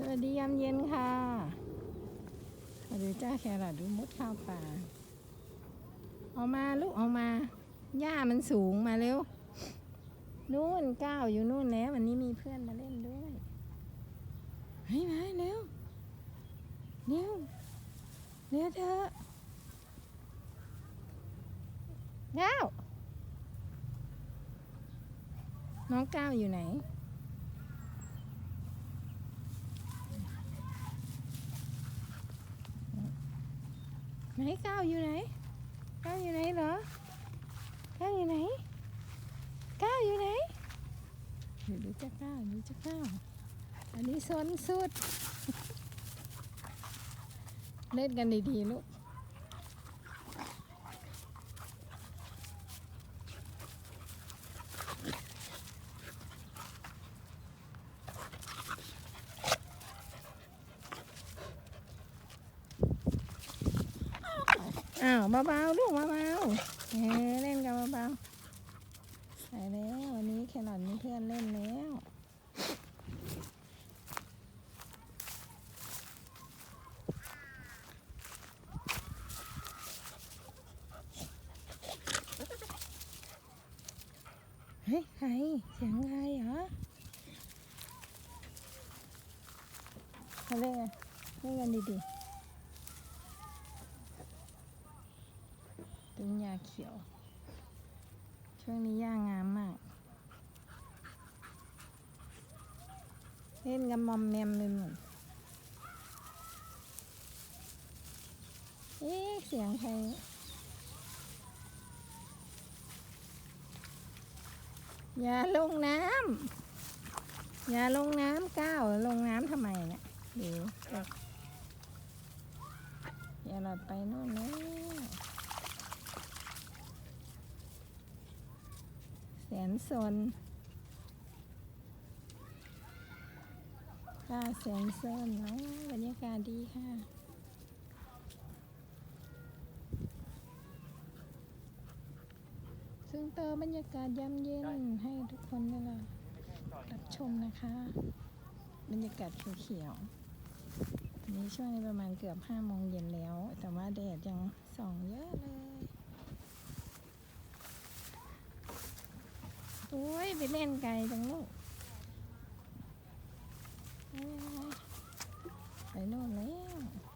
สวัสดียามเย็นค่ะมาดูจ้าแครอทดูมุดข้าวป่าเอามาลูกเอามา หญ้ามันสูงมาเร็ว นู่นก้าวอยู่นู่นแล้ว วันนี้มีเพื่อนมาเล่นด้วยเฮ้ยมาเร็วเร็วเร็วเถอะก้าวน้องก้าวอยู่ไหน ไหนก้าวอยู่ไหนก้าวอยู่ไหนเหรอก้าวอยู่ไหนก้าวอยู่ไหนเดี๋ยวจะก้าวดูจะก้าวอันนี้ซนสุด เล่นกันดีๆลูก อ้าวเบาๆลูกเบาๆเออเล่นกันเบาๆใส่แล้ววันนี้แครอทมีเพื่อนเล่นแล้วเฮ้ยใครเสียงใครเหรอมาเล่นกันเล่นกันดีๆต้นยา เขียว ช่วงนี้หญ้างามมาก เล่นกันมอมแมมเลยหมดเอ๊ะเสียงใครอย่าลงน้ำอย่าลงน้ำก้าวลงน้ำทำไมเนี่ยเดี๋ยวอย่าหลอดไปโน่นแล้วแสนสนก้าแสนสนเนาะบรรยากาศดีค่ะซึ่งเติมบรรยากาศยามเย็นให้ทุกคนได้รับชมนะคะ บรรยากาศเขียวๆนนี้ช่วงนี้ประมาณเกือบห้าโมงเย็นแล้ว แต่ว่าแดดยังส่องเยอะเลย อ้ยไปเล่นไกลจังลูกไปโน่นเลย